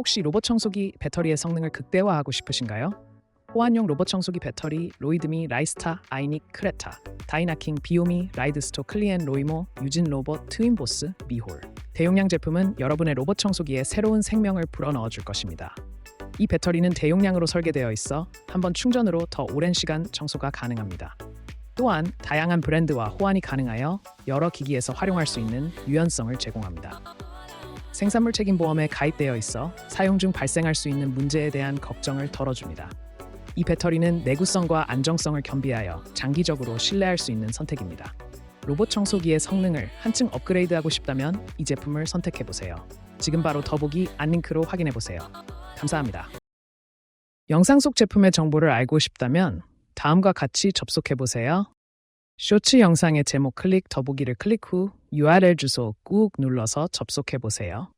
혹시 로봇 청소기 배터리의 성능을 극대화하고 싶으신가요? 호환용 로봇 청소기 배터리 로이드미 라이스타 아이닉 크레타 다이나킹 비오미 라이드스토 클리엔 로이모 유진 로봇 트윈보스 미홀 대용량 제품은 여러분의 로봇 청소기에 새로운 생명을 불어넣어 줄 것입니다. 이 배터리는 대용량으로 설계되어 있어 한 번 충전으로 더 오랜 시간 청소가 가능합니다. 또한 다양한 브랜드와 호환이 가능하여 여러 기기에서 활용할 수 있는 유연성을 제공합니다. 생산물 책임 보험에 가입되어 있어 사용 중 발생할 수 있는 문제에 대한 걱정을 덜어줍니다. 이 배터리는 내구성과 안정성을 겸비하여 장기적으로 신뢰할 수 있는 선택입니다. 로봇 청소기의 성능을 한층 업그레이드하고 싶다면 이 제품을 선택해 보세요. 지금 바로 더보기 안링크로 확인해 보세요. 감사합니다. 영상 속 제품의 정보를 알고 싶다면 다음과 같이 접속해 보세요. 쇼츠 영상의 제목 클릭 더보기를 클릭 후 URL 주소 꾹 눌러서 접속해 보세요.